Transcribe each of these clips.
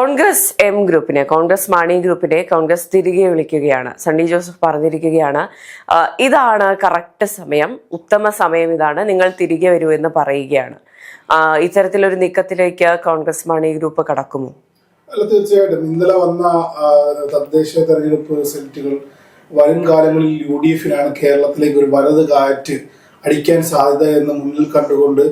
Congress M ഗ്രൂപ്പിനെ കോൺഗ്രസ് മാണി ഗ്രൂപ്പിനെ കോൺഗ്രസ് തിരികെ വിളിക്കുകയാണ്. സണ്ണി ജോസഫ് പറഞ്ഞിരിക്കുകയാണ് ഇതാണ് കറക്റ്റ് സമയം ഉത്തമ സമയം ഇതാണ് നിങ്ങൾ തിരികെ വരൂ എന്ന് പറയുകയാണ്. ഇത്തരത്തിലൊരു നീക്കത്തിലേക്ക് കോൺഗ്രസ് മാണി ഗ്രൂപ്പ് കടക്കുമോ? അല്ല തീർച്ചയായിട്ടും. ഇന്നലെ വന്ന തദ്ദേശ തെരഞ്ഞെടുപ്പ് റിസൾട്ടുകൾ വരും കാലങ്ങളിൽ യു ഡി എഫിനാണ് കേരളത്തിലേക്ക് ഒരു വലത് കാറ്റ് അടിക്കാൻ സാധ്യത എന്ന് മുന്നിൽ കണ്ടുകൊണ്ട്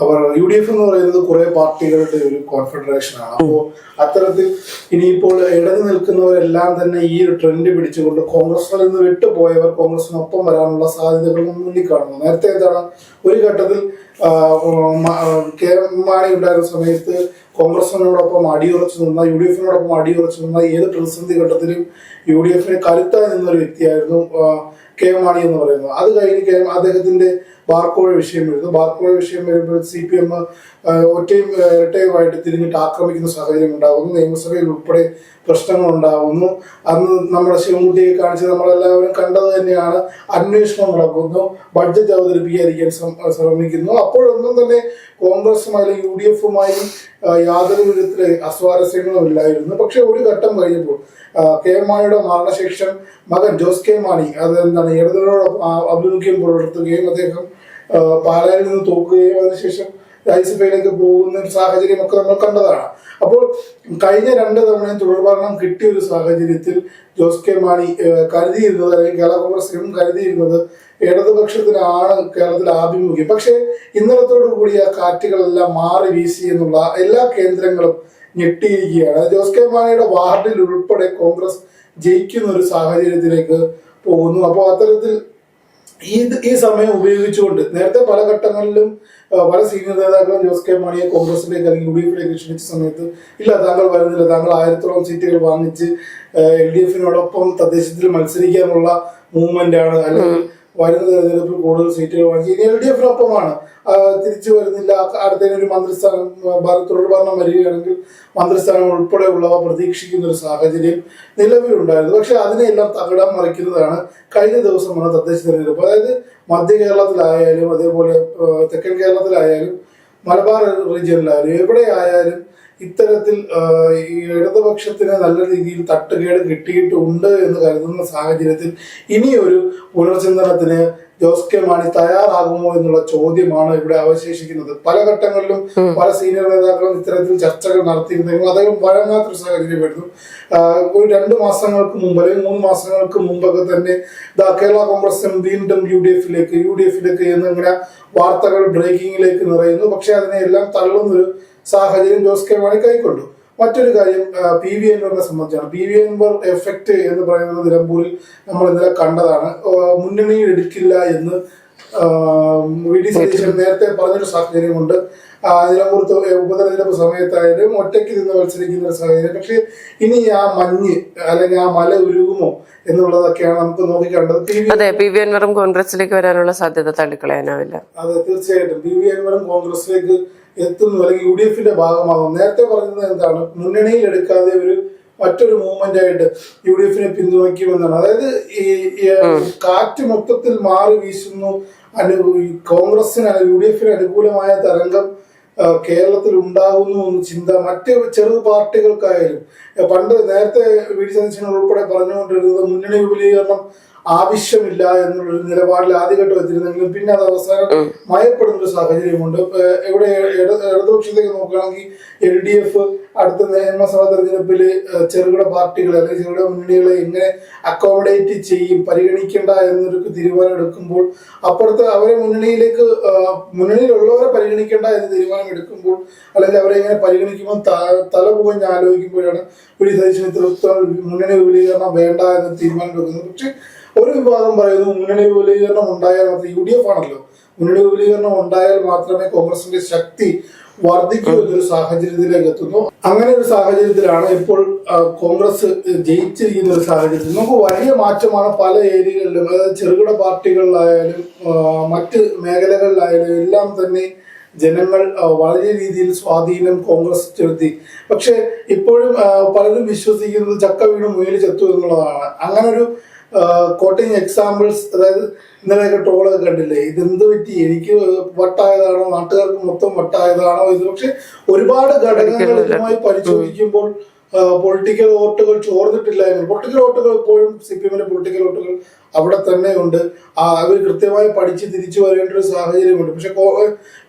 അവർ യു ഡി എഫ് എന്ന് പറയുന്നത് കുറെ പാർട്ടികളുടെ ഒരു കോൺഫെഡറേഷൻ ആണ്. അപ്പോൾ അത്തരത്തിൽ ഇനിയിപ്പോൾ ഇടതു നിൽക്കുന്നവരെല്ലാം തന്നെ ഈ ഒരു ട്രെൻഡ് പിടിച്ചുകൊണ്ട് കോൺഗ്രസിൽ നിന്ന് വിട്ടുപോയവർ കോൺഗ്രസിനൊപ്പം വരാനുള്ള സാധ്യതകൾ മുന്നിൽ കാണുന്നു. നേരത്തെ എന്താണ്? ഒരു ഘട്ടത്തിൽ കെ എം മാണി ഉണ്ടായിരുന്ന സമയത്ത് കോൺഗ്രസിനോടൊപ്പം അടിയുറച്ചു നിന്ന യു ഡി എഫിനോടൊപ്പം അടിയുറച്ചു നിന്ന ഏത് പ്രതിസന്ധി ഘട്ടത്തിലും യു ഡി എഫിന് കരുത്തായി നിന്നൊരു വ്യക്തിയായിരുന്നു ആ, കെ എം മാണി എന്ന് പറയുന്നത്. അത് കഴിഞ്ഞ് അദ്ദേഹത്തിന്റെ ബാർക്കോഴ വിഷയം വരുന്നു. ബാർക്കോഴ വിഷയം വരുമ്പോൾ സി പി എം ഒറ്റയും ഇരട്ടയുമായിട്ട് തിരിഞ്ഞിട്ട് ആക്രമിക്കുന്ന സാഹചര്യം ഉണ്ടാകുന്നു. നിയമസഭയിൽ ഉൾപ്പെടെ പ്രശ്നങ്ങൾ ഉണ്ടാകുന്നു അന്ന് നമ്മുടെ ശിവൻകുട്ടിയെ കാണിച്ച് നമ്മളെല്ലാവരും കണ്ടത് തന്നെയാണ്. അന്വേഷണം നടക്കുന്നു. ബഡ്ജറ്റ് അവതരിപ്പിക്കാതിരിക്കാൻ ശ്രമ- ശ്രമിക്കുന്നു. അപ്പോഴൊന്നും തന്നെ കോൺഗ്രസുമായും യു ഡി എഫുമായും യാതൊരു വിധത്തിലെ അസ്വാരസ്യങ്ങളും ഇല്ലായിരുന്നു. പക്ഷെ ഒരു ഘട്ടം കഴിഞ്ഞപ്പോൾ കെ എം മാണിയുടെ മരണശേഷം മകൻ ജോസ് കെ മാണി അത് എന്താണ് ഇടതുകളോടൊപ്പം ആ, അഭിമുഖ്യം പുലർത്തുകയും അദ്ദേഹം പാലായിൽ നിന്ന് തോക്കുകയും അതിനുശേഷം രാജ്യസഭയിലേക്ക് പോകുന്ന ഒരു സാഹചര്യം ഒക്കെ നമ്മൾ കണ്ടതാണ്. അപ്പോൾ കഴിഞ്ഞ രണ്ട് തവണയും തുടർഭരണം കിട്ടിയ ഒരു സാഹചര്യത്തിൽ ജോസ് കെ മാണി കരുതിയിരുന്നത് അല്ലെങ്കിൽ കേരള കോൺഗ്രസ് എം കരുതിയിരുന്നത് ഇടതുപക്ഷത്തിനാണ് കേരളത്തിൽ ആഭിമുഖ്യം. പക്ഷേ ഇന്നലത്തോടു കൂടി ആ കാറ്റുകളെല്ലാം മാറി വീശി എന്നുള്ള എല്ലാ കേന്ദ്രങ്ങളും ഞെട്ടിയിരിക്കുകയാണ്. ജോസ് കെ മാണിയുടെ വാർഡിൽ ഉൾപ്പെടെ കോൺഗ്രസ് ജയിക്കുന്ന ഒരു സാഹചര്യത്തിലേക്ക് പോകുന്നു. അപ്പോൾ അത്തരത്തിൽ ഈ ഈ സമയം ഉപയോഗിച്ചുകൊണ്ട് നേരത്തെ പല ഘട്ടങ്ങളിലും പല സീനിയർ നേതാക്കളും ജോസ് കെ മാണിയെ കോൺഗ്രസിലേക്ക് അല്ലെങ്കിൽ യു ഡി എഫിലേക്ക് ക്ഷണിച്ച സമയത്ത് ഇല്ല താങ്കൾ വരുന്നില്ല താങ്കൾ ആയിരത്തോളം സീറ്റുകൾ വാങ്ങിച്ച് എൽ ഡി എഫിനോടൊപ്പം തദ്ദേശത്തിൽ മത്സരിക്കാനുള്ള മൂവ്മെന്റ് ആണ്. അല്ലെങ്കിൽ വരുന്ന തെരഞ്ഞെടുപ്പിൽ കൂടുതൽ സീറ്റുകൾ വാങ്ങി ഇനി എൽ ഡി എഫിനൊപ്പമാണ് തിരിച്ചു വരുന്നില്ല. അടുത്തതിന് ഒരു മന്ത്രിസ്ഥാനം തുടർ ഭരണം വരികയാണെങ്കിൽ മന്ത്രിസ്ഥാനം ഉൾപ്പെടെയുള്ളവ പ്രതീക്ഷിക്കുന്ന ഒരു സാഹചര്യം നിലവിലുണ്ടായിരുന്നു പക്ഷെ അതിനെല്ലാം തകിടം മറിക്കുന്നതാണ് കഴിഞ്ഞ ദിവസം വന്ന തദ്ദേശ തെരഞ്ഞെടുപ്പ്. അതായത് മധ്യ കേരളത്തിലായാലും അതേപോലെ തെക്കൻ കേരളത്തിലായാലും മലബാർ റീജിയനിലായാലും എവിടെ ആയാലും ഇത്തരത്തിൽ ഈ ഇടതുപക്ഷത്തിന് നല്ല രീതിയിൽ തട്ടുകേട് കിട്ടിയിട്ടുണ്ട് എന്ന് കരുതുന്ന സാഹചര്യത്തിൽ ഇനിയൊരു പുനർചിന്തനത്തിന് ജോസ് കെ മാണി തയ്യാറാകുമോ എന്നുള്ള ചോദ്യമാണ് ഇവിടെ അവശേഷിക്കുന്നത്. പല ഘട്ടങ്ങളിലും പല സീനിയർ നേതാക്കളും ഇത്തരത്തിൽ ചർച്ചകൾ നടത്തിയിരുന്നെങ്കിലും അദ്ദേഹം വഴങ്ങാത്തൊരു സാഹചര്യമായിരുന്നു ഒരു രണ്ട് മാസങ്ങൾക്ക് മുമ്പ് അല്ലെങ്കിൽ മൂന്ന് മാസങ്ങൾക്ക് മുമ്പൊക്കെ തന്നെ ദാ കേരള കോൺഗ്രസ് വീണ്ടും യു ഡി എഫിലേക്ക് യു ഡി എഫിലേക്ക് എന്നിങ്ങനെ വാർത്തകൾ ബ്രേക്കിങ്ങിലേക്ക് നിറയുന്നു. പക്ഷെ അതിനെല്ലാം തള്ളുന്നൊരു സാഹചര്യം ജോസ് കെ മാണി കൈക്കൊണ്ടു. മറ്റൊരു കാര്യം പി വി അൻവറിനെ സംബന്ധിച്ചാണ്. പി വി അൻവർ എഫക്റ്റ് എന്ന് പറയുന്നത് നിലമ്പൂരിൽ നമ്മൾ ഇന്നലെ കണ്ടതാണ്. മുന്നണിയിൽ എടുക്കില്ല എന്ന് വി ഡി സതീശൻ നേരത്തെ പറഞ്ഞൊരു സാഹചര്യം ഉണ്ട് നിലമ്പൂർ ഉപതെരഞ്ഞെടുപ്പ് സമയത്തായാലും ഒറ്റയ്ക്ക് നിന്ന് മത്സരിക്കുന്ന ഒരു സാഹചര്യം. പക്ഷേ ഇനി ആ മഞ്ഞ് അല്ലെങ്കിൽ ആ മല ഉരുകുമോ എന്നുള്ളതൊക്കെയാണ് നമുക്ക് നോക്കിക്കേണ്ടത് അതെ പി വി അൻവറും കോൺഗ്രസിലേക്ക് വരാനുള്ള സാധ്യത തള്ളിക്കളയാനാവില്ല. അതെ തീർച്ചയായിട്ടും. പി വി അൻവറും കോൺഗ്രസിലേക്ക് എത്തുന്നു അല്ലെങ്കിൽ യു ഡി എഫിന്റെ ഭാഗമാകും നേരത്തെ പറഞ്ഞത് എന്താണ്? മുന്നണിയിൽ എടുക്കാതെ ഒരു മറ്റൊരു മൂവ്മെന്റ് ആയിട്ട് യു ഡി എഫിനെ പിന്തുണയ്ക്കുമെന്നാണ്. അതായത് ഈ കാറ്റ് മൊത്തത്തിൽ മാറി വീശുന്നു അനു കോൺഗ്രസിന് യു ഡി എഫിന് അനുകൂലമായ തരംഗം കേരളത്തിൽ ഉണ്ടാകുന്നു എന്ന് ചിന്ത മറ്റ് ചെറു പാർട്ടികൾക്കായാലും. പണ്ട് നേരത്തെ വി. ഡി. സതീശൻ ഉൾപ്പെടെ പറഞ്ഞുകൊണ്ടിരുന്നത് മുന്നണി വിപുലീകരണം ആവശ്യമില്ല എന്നുള്ളൊരു നിലപാടിൽ ആദ്യഘട്ടം എത്തിയിരുന്നെങ്കിലും പിന്നെ അത് അവസാനം മയപ്പെടുന്ന ഒരു സാഹചര്യമുണ്ട്. എവിടെ ഇവിടെ ഇടതുപക്ഷത്തേക്ക് നോക്കുകയാണെങ്കിൽ എൽ ഡി എഫ് അടുത്ത നിയമസഭാ തെരഞ്ഞെടുപ്പിൽ ചെറുകിട പാർട്ടികളെ അല്ലെങ്കിൽ ചെറുകിട മുന്നണികളെ എങ്ങനെ അക്കോമഡേറ്റ് ചെയ്യും പരിഗണിക്കേണ്ട എന്നൊരു തീരുമാനം എടുക്കുമ്പോൾ അപ്പുറത്ത് അവരെ മുന്നണിയിലേക്ക് മുന്നണിയിലുള്ളവരെ പരിഗണിക്കേണ്ട എന്ന് തീരുമാനം എടുക്കുമ്പോൾ അല്ലെങ്കിൽ അവരെ എങ്ങനെ പരിഗണിക്കുമ്പോൾ തല പുകഞ്ഞ് ആലോചിക്കുമ്പോഴാണ് വിളി സതീശൻ ഇത്തരത്തിൽ മുന്നണി വിപുലീകരണം വേണ്ട എന്ന് തീരുമാനം എടുക്കുന്നത്. പക്ഷെ ഒരു വിഭാഗം പറയുന്നു മുന്നണി വിപുലീകരണം ഉണ്ടായാൽ മാത്രം യു ഡി എഫ് ആണല്ലോ. മുന്നണി വിപുലീകരണം ഉണ്ടായാൽ മാത്രമേ കോൺഗ്രസിന്റെ ശക്തി വർദ്ധിക്കൂ എന്നൊരു സാഹചര്യത്തിലേക്ക് എത്തുന്നു അങ്ങനെ ഒരു സാഹചര്യത്തിലാണ് ഇപ്പോൾ കോൺഗ്രസ് ജയിച്ചിരിക്കുന്ന ഒരു സാഹചര്യത്തിൽ. നമുക്ക് വലിയ മാറ്റമാണ് പല ഏരിയകളിലും അതായത് ചെറുകിട പാർട്ടികളിലായാലും മറ്റ് മേഖലകളിലായാലും എല്ലാം തന്നെ ജനങ്ങൾ വളരെ രീതിയിൽ സ്വാധീനം കോൺഗ്രസ് ചെലുത്തി. പക്ഷെ ഇപ്പോഴും പലരും വിശ്വസിക്കുന്നത് ചക്ക വീണ് മുയൽ ചെത്തു എന്നുള്ളതാണ്. അങ്ങനെ ഒരു കോട്ടിങ് എക്സാമ്പിൾസ് അതായത് ഇന്നലെയൊക്കെ ടോളൊക്കെ കണ്ടില്ലേ? ഇതെന്ത് പറ്റി? എനിക്ക് വട്ടായതാണോ? നാട്ടുകാർക്ക് മൊത്തം വട്ടായതാണോ? ഇത് പക്ഷെ ഒരുപാട് ഘടകങ്ങൾ ഇതുമായി പരിശോധിക്കുമ്പോൾ പൊളിറ്റിക്കൽ വോട്ടുകൾ ചോർന്നിട്ടില്ല എന്ന് പൊളിറ്റിക്കൽ വോട്ടുകൾ ഇപ്പോഴും സി പി എമ്മിന്റെ പൊളിറ്റിക്കൽ വോട്ടുകൾ അവിടെ തന്നെയുണ്ട് ആ, അവർ കൃത്യമായി പഠിച്ച് തിരിച്ചു വരേണ്ട ഒരു സാഹചര്യമുണ്ട്. പക്ഷെ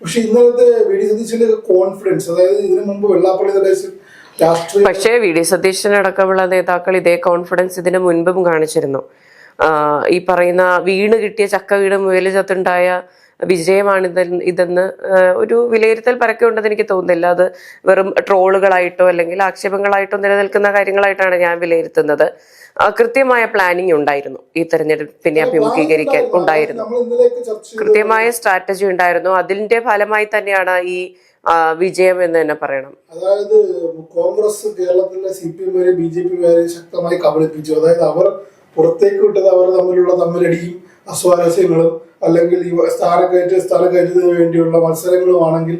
പക്ഷെ ഇന്നലത്തെ വി ഡി സതീശന്റെ കോൺഫിഡൻസ് അതായത് ഇതിനു മുമ്പ് വെള്ളാപ്പള്ളി രാഷ്ട്രീയ പക്ഷേ വി ഡി സതീശനടക്കമുള്ള നേതാക്കൾ ഇതേ കോൺഫിഡൻസ് ഇതിനു മുൻപും കാണിച്ചിരുന്നു. ഈ പറയുന്ന വീണ് കിട്ടിയ ചക്ക വീണ് മുയൽ ചത്തുണ്ടായ വിജയമാണ് ഇതെന്ന് ഒരു വിലയിരുത്തൽ പരക്കെ എനിക്ക് തോന്നുന്നില്ല. അത് വെറും ട്രോളുകളായിട്ടോ അല്ലെങ്കിൽ ആക്ഷേപങ്ങളായിട്ടോ നിലനിൽക്കുന്ന കാര്യങ്ങളായിട്ടാണ് ഞാൻ വിലയിരുത്തുന്നത്. കൃത്യമായ പ്ലാനിങ് ഉണ്ടായിരുന്നു. ഈ തെരഞ്ഞെടുപ്പിനെ അഭിമുഖീകരിക്കാൻ ഉണ്ടായിരുന്നു. കൃത്യമായ സ്ട്രാറ്റജി ഉണ്ടായിരുന്നു. അതിന്റെ ഫലമായി തന്നെയാണ് ഈ വിജയം എന്ന് തന്നെ പറയണം. അതായത് കോൺഗ്രസ് കേരളത്തിലെ C P M B J P വരെ ശക്തമായി കബളിപ്പിച്ചു. അതായത് അവർ പുറത്തേക്ക് വിട്ടത് അവർ തമ്മിലുള്ള തമ്മിലടിയും അസ്വാരസ്യങ്ങളും അല്ലെങ്കിൽ ഈ സ്ഥാനക്കയറ്റ സ്ഥാനക്കയറ്റത്തിന് വേണ്ടിയുള്ള മത്സരങ്ങളുമാണെങ്കിൽ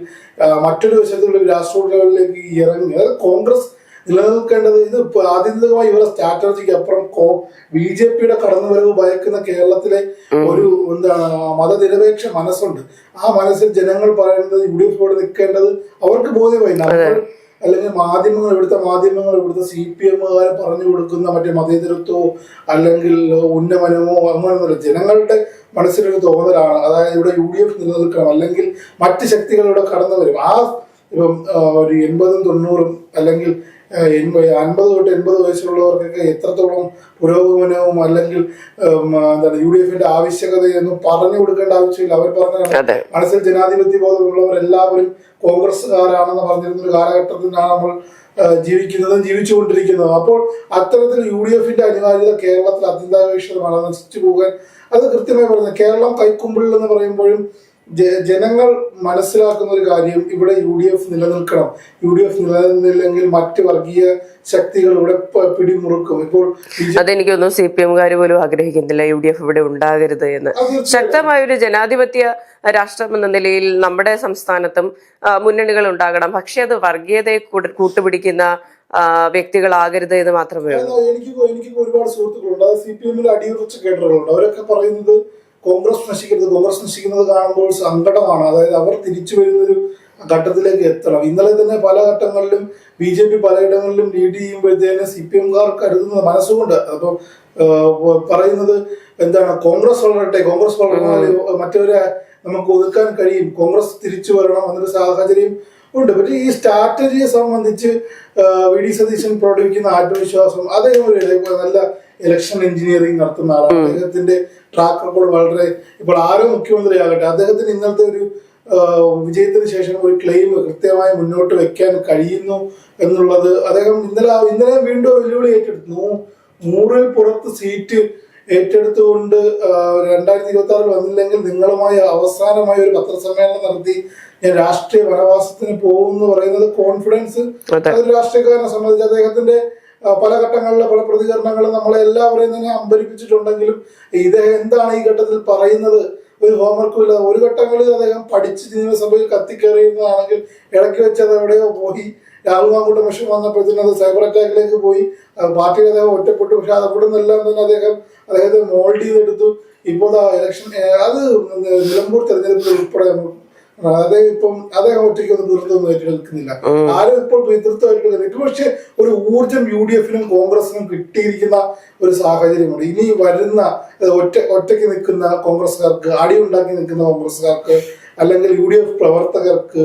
മറ്റൊരു വശത്തുള്ള രാഷ്ട്രീയങ്ങളിലേക്ക് ഇറങ്ങി. അതായത് കോൺഗ്രസ് നിലനിൽക്കേണ്ടത് ഇത് ആധുനികമായി ആത്യന്തികമായി ഇവരുടെ സ്ട്രാറ്റജിക്ക് അപ്പുറം ബി ജെ പിയുടെ കടന്നുവരവ് ഭയക്കുന്ന കേരളത്തിലെ ഒരു എന്താണ് മതനിരപേക്ഷ മനസ്സുണ്ട്. ആ മനസ്സിൽ ജനങ്ങൾ പറയുന്നത് യു ഡി എഫോട് നിൽക്കേണ്ടത് അവർക്ക് ബോധ്യമായി അല്ലെങ്കിൽ മാധ്യമങ്ങൾ ഇവിടുത്തെ മാധ്യമങ്ങൾ ഇവിടുത്തെ സി പി എമ്മുകാരെ പറഞ്ഞു കൊടുക്കുന്ന മറ്റേ മതേതരത്വമോ അല്ലെങ്കിൽ ഉന്നമനമോ അങ്ങനെയൊന്നുമില്ല. ജനങ്ങളുടെ മനസ്സിലൊരു തോന്നലാണ്. അതായത് ഇവിടെ യു ഡി എഫ് നിലനിൽക്കണം. അല്ലെങ്കിൽ മറ്റ് ശക്തികൾ ഇവിടെ കടന്നു വരും ആ ഇപ്പം ഒരു എൺപതും തൊണ്ണൂറും അല്ലെങ്കിൽ എൺപത് അൻപത് തൊട്ട് എൺപത് വയസ്സിലുള്ളവർക്കൊക്കെ എത്രത്തോളം പുരോഗമനവും അല്ലെങ്കിൽ എന്താണ് യു ഡി എഫിന്റെ ആവശ്യകതയൊന്നും പറഞ്ഞു കൊടുക്കേണ്ട ആവശ്യമില്ല. അവർ പറഞ്ഞ മനസ്സിൽ ജനാധിപത്യ ബോധമുള്ളവരെല്ലാവരും കോൺഗ്രസ്സുകാരാണെന്ന് പറഞ്ഞിരുന്ന ഒരു കാലഘട്ടത്തിലാണ് നമ്മൾ ജീവിക്കുന്നതും ജീവിച്ചുകൊണ്ടിരിക്കുന്നതും. അപ്പോൾ അത്തരത്തിൽ യു ഡി എഫിന്റെ അനിവാര്യത കേരളത്തിൽ അത്യന്താപേക്ഷിതമാണ്. അത് നശിച്ചു പോകാൻ അത് കൃത്യമായി പറയുന്നത് കേരളം കൈക്കുമ്പിളിൽ എന്ന് പറയുമ്പോഴും ജനങ്ങൾ മനസ്സിലാക്കുന്ന ഒരു കാര്യം ഇവിടെ യു ഡി എഫ് നിലനിൽക്കണം. യു ഡി എഫ് നിലനിന്നില്ലെങ്കിൽ മറ്റ് വർഗീയ ശക്തികൾ ഇവിടെ പിടിമുറുക്കും. ഇപ്പോൾ അതെനിക്കൊന്നും ജെ അതെനിക്ക് തോന്നുന്നു സി പി എംകാർ പോലും ആഗ്രഹിക്കുന്നില്ല യു ഡി എഫ് ഇവിടെ ഉണ്ടാകരുത് എന്ന്. ശക്തമായ ഒരു ജനാധിപത്യ രാഷ്ട്രം എന്ന നിലയിൽ നമ്മുടെ സംസ്ഥാനത്തും മുന്നണികൾ ഉണ്ടാകണം. പക്ഷെ അത് വർഗീയതയെ കൂട്- കൂട്ടുപിടിക്കുന്ന വ്യക്തികളാകരുത് എന്ന് മാത്രമേ എനിക്ക് എനിക്ക് ഒരുപാട് സുഹൃത്തുക്കളുണ്ട്. അത് സി പി എമ്മിൽ അടിയുറച്ച് കേട്ടിട്ടുണ്ട് അവരൊക്കെ പറയുന്നത് കോൺഗ്രസ് നശിക്കരുത് കോൺഗ്രസ് നശിക്കുന്നത് കാണുമ്പോൾ സങ്കടമാണ്. അതായത് അവർ തിരിച്ചു വരുന്നൊരു ഘട്ടത്തിലേക്ക് എത്തണം. ഇന്നലെ തന്നെ പല ഘട്ടങ്ങളിലും ബി ജെ പി പലയിടങ്ങളിലും ലീഡ് ചെയ്യുമ്പോഴത്തേന് സി പി എംകാർ കരുതുന്നത് മനസ്സുകൊണ്ട്. അപ്പോൾ പറയുന്നത് എന്താണ്? കോൺഗ്രസ് വളരട്ടെ കോൺഗ്രസ് വളർന്നാൽ മറ്റവരെ നമുക്ക് ഒതുക്കാൻ കഴിയും. കോൺഗ്രസ് തിരിച്ചു വരണം എന്നൊരു സാഹചര്യം ഉണ്ട്. പക്ഷേ ഈ സ്ട്രാറ്റജിയെ സംബന്ധിച്ച് വി ഡി സതീശൻ പ്രകടിപ്പിക്കുന്ന ആത്മവിശ്വാസം അതേപോലെ നല്ല ഇലക്ഷൻ എഞ്ചിനീയറിംഗ് നടത്തുന്ന ആളാണ്. അദ്ദേഹത്തിന്റെ ട്രാക്ക് റെക്കോർഡ് വളരെ ഇപ്പോൾ ആരോ മുഖ്യമന്ത്രിയാകട്ടെ അദ്ദേഹത്തിന് ഇന്നത്തെ ഒരു വിജയത്തിന് ശേഷം ഒരു ക്ലെയിം കൃത്യമായി മുന്നോട്ട് വെക്കാൻ കഴിയുന്നു എന്നുള്ളത് അദ്ദേഹം ഇന്നലെ ഇന്നലെ വീണ്ടും വെല്ലുവിളി ഏറ്റെടുത്തു. നൂറിൽ പുറത്ത് സീറ്റ് ഏറ്റെടുത്തുകൊണ്ട് രണ്ടായിരത്തി ഇരുപത്തി ആറിൽ വന്നില്ലെങ്കിൽ നിങ്ങളുമായി അവസാനമായി ഒരു പത്രസമ്മേളനം നടത്തി ഞാൻ രാഷ്ട്രീയ വനവാസത്തിന് പോകും എന്ന് പറയുന്നത് കോൺഫിഡൻസ് അതെ. രാഷ്ട്രീയക്കാരനെ സംബന്ധിച്ച് അദ്ദേഹത്തിന്റെ പല ഘട്ടങ്ങളിലെ പല പ്രതികരണങ്ങളും നമ്മളെ എല്ലാവരെയും തന്നെ അമ്പരിപ്പിച്ചിട്ടുണ്ടെങ്കിലും ഇദ്ദേഹം എന്താണ് ഈ ഘട്ടത്തിൽ പറയുന്നത്? ഒരു ഹോംവർക്കും ഇല്ലാതെ ഒരു ഘട്ടങ്ങളിൽ അദ്ദേഹം പഠിച്ച് നിയമസഭയിൽ കത്തിക്കേറിയിരുന്നതാണെങ്കിൽ ഇടയ്ക്ക് വെച്ച് അത് എവിടെയോ പോയി. രാഹുൽ മാങ്കൂട്ടം മിഷൻ വന്നപ്പോഴത്തേനും അത് സൈബർ അറ്റാക്കിലേക്ക് പോയി. പാർട്ടി അദ്ദേഹം ഒറ്റപ്പെട്ടു. പക്ഷെ അത് അവിടെ നിന്നെല്ലാം തന്നെ അദ്ദേഹം അദ്ദേഹത്തെ മോൾഡ് ചെയ്തെടുത്തു. ഇപ്പോൾ ഇലക്ഷൻ അത് നിലമ്പൂർ തെരഞ്ഞെടുപ്പിൽ ഉൾപ്പെടെ അദ്ദേഹം ഇപ്പം അദ്ദേഹം ഒറ്റയ്ക്കൊന്നും തീർത്തൊന്നും ഏറ്റെടുക്കുന്നില്ല ആരും ഇപ്പോൾ പിതൃത്വമായിട്ട് നിൽക്കും പക്ഷെ ഒരു ഊർജം യു ഡി എഫിനും കോൺഗ്രസിനും കിട്ടിയിരിക്കുന്ന ഒരു സാഹചര്യമുണ്ട്. ഇനി വരുന്ന ഒറ്റ ഒറ്റയ്ക്ക് നിൽക്കുന്ന കോൺഗ്രസ്സുകാർക്ക് അടിയുണ്ടാക്കി നിൽക്കുന്ന കോൺഗ്രസ്സുകാർക്ക് അല്ലെങ്കിൽ യു ഡി എഫ് പ്രവർത്തകർക്ക്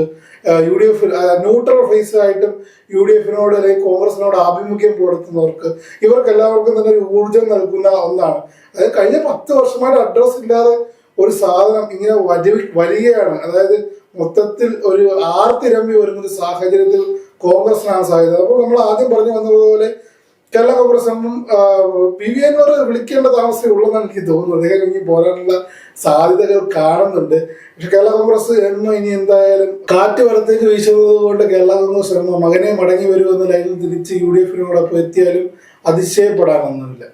U D F neutral face ആയിട്ടും യു ഡി എഫിനോട് അല്ലെങ്കിൽ കോൺഗ്രസിനോട് ആഭിമുഖ്യം പുലർത്തുന്നവർക്ക് ഇവർക്ക് എല്ലാവർക്കും തന്നെ ഒരു ഊർജം നൽകുന്ന ഒന്നാണ്. അതായത് കഴിഞ്ഞ പത്ത് വർഷമായിട്ട് അഡ്രസ് ഇല്ലാതെ ഒരു സാധനം ഇങ്ങനെ വരി വരികയാണ് അതായത് മൊത്തത്തിൽ ഒരു ആർത്തിരമ്പി വരുന്ന ഒരു സാഹചര്യത്തിൽ കോൺഗ്രസിനാണ് സാധ്യത. അപ്പോൾ നമ്മൾ ആദ്യം പറഞ്ഞു വന്നതുപോലെ കേരള കോൺഗ്രസ് എന്നും പി വി എന്നോട് വിളിക്കേണ്ട താമസം ഉള്ളതെന്ന് എനിക്ക് തോന്നുന്നു അദ്ദേഹം ഇനി പോരാനുള്ള സാധ്യതകൾ കാണുന്നുണ്ട്. പക്ഷെ കേരള കോൺഗ്രസ് എന്നും ഇനി എന്തായാലും കാറ്റ് വലത്തേക്ക് വീശുന്നത് കൊണ്ട് കേരള കോൺഗ്രസ് എന്ന മകനെ മടങ്ങി വരുമെന്ന ലൈനിൽ തിരിച്ച് യു ഡി എഫിനോടൊപ്പം എത്തിയാലും അതിശയപ്പെടാനൊന്നുമില്ല.